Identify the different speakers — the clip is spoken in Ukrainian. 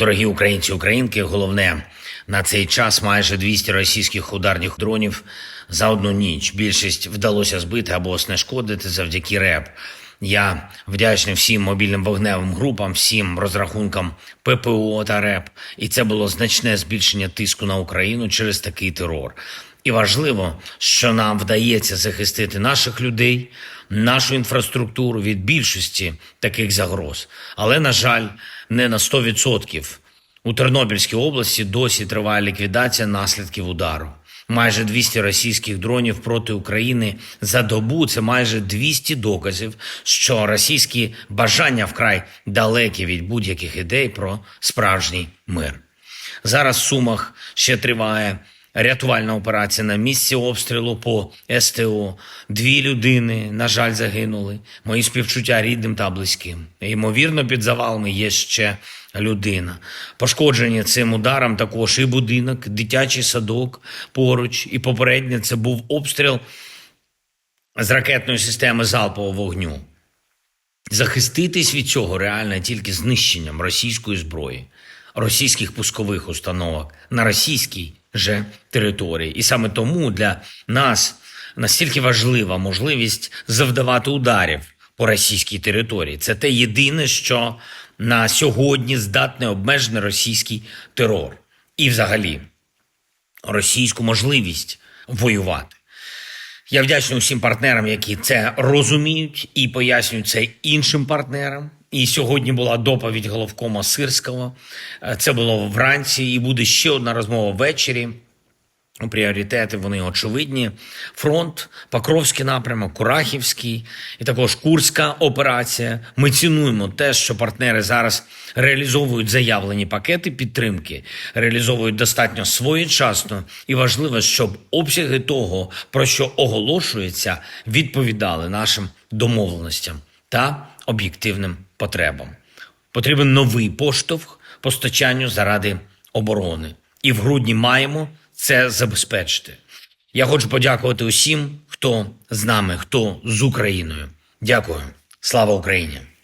Speaker 1: Дорогі українці, українки, головне на цей час майже 200 російських ударних дронів за одну ніч. Більшість вдалося збити або знешкодити завдяки РЕП. Я вдячний всім мобільним вогневим групам, всім розрахункам ППО та РЕП. І це було значне збільшення тиску на Україну через такий терор. І важливо, що нам вдається захистити наших людей, нашу інфраструктуру від більшості таких загроз. Але, на жаль, не на 100%. У Тернопільській області досі триває ліквідація наслідків удару. Майже 200 російських дронів проти України за добу це майже 200 доказів, що російські бажання вкрай далекі від будь-яких ідей про справжній мир. Зараз в Сумах ще триває рятувальна операція на місці обстрілу по СТО. Дві людини, на жаль, загинули. Мої співчуття рідним та близьким. Ймовірно, під завалами є ще людина. Пошкоджені цим ударом також і будинок, дитячий садок поруч. І попереднє це був обстріл з ракетної системи залпового вогню. Захиститись від цього реально тільки знищенням російської зброї, російських пускових установок на російській же території. І саме тому для нас настільки важлива можливість завдавати ударів по російській території. Це те єдине, що на сьогодні здатне обмежений російський терор і, взагалі, російську можливість воювати. Я вдячний усім партнерам, які це розуміють і пояснюють це іншим партнерам. І сьогодні була доповідь головкома Сирського. Е, Це було вранці, і буде ще одна розмова ввечері. Пріоритети вони очевидні. Фронт, Покровський напрямок, Курахівський і також Курська операція. Ми цінуємо те, що партнери зараз реалізовують заявлені пакети підтримки, реалізовують достатньо своєчасно і важливо, щоб обсяги того, про що оголошується, відповідали нашим домовленостям та об'єктивним потребам. Потрібен новий поштовх постачанню заради оборони. І в грудні маємо це забезпечити. Я хочу подякувати усім, хто з нами, хто з Україною. Дякую. Слава Україні!